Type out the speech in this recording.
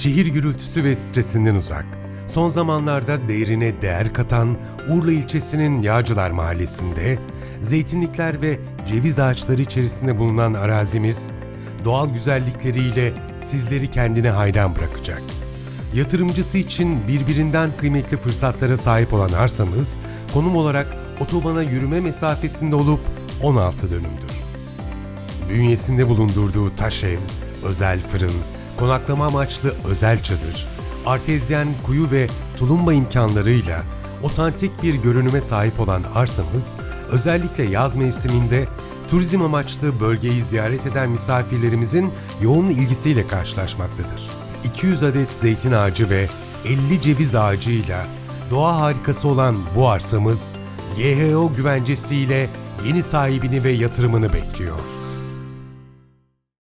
Şehir gürültüsü ve stresinden uzak. Son zamanlarda değerine değer katan Urla ilçesinin Yağcılar Mahallesi'nde zeytinlikler ve ceviz ağaçları içerisinde bulunan arazimiz doğal güzellikleriyle sizleri kendine hayran bırakacak. Yatırımcısı için birbirinden kıymetli fırsatlara sahip olan arsamız konum olarak otobana yürüme mesafesinde olup 16 dönümdür. Bünyesinde bulundurduğu taş ev, özel fırın, konaklama amaçlı özel çadır, artezyen kuyu ve tulumba imkanlarıyla otantik bir görünüme sahip olan arsamız, özellikle yaz mevsiminde turizm amaçlı bölgeyi ziyaret eden misafirlerimizin yoğun ilgisiyle karşılaşmaktadır. 200 adet zeytin ağacı ve 50 ceviz ağacıyla doğa harikası olan bu arsamız, GHO güvencesiyle yeni sahibini ve yatırımını bekliyor.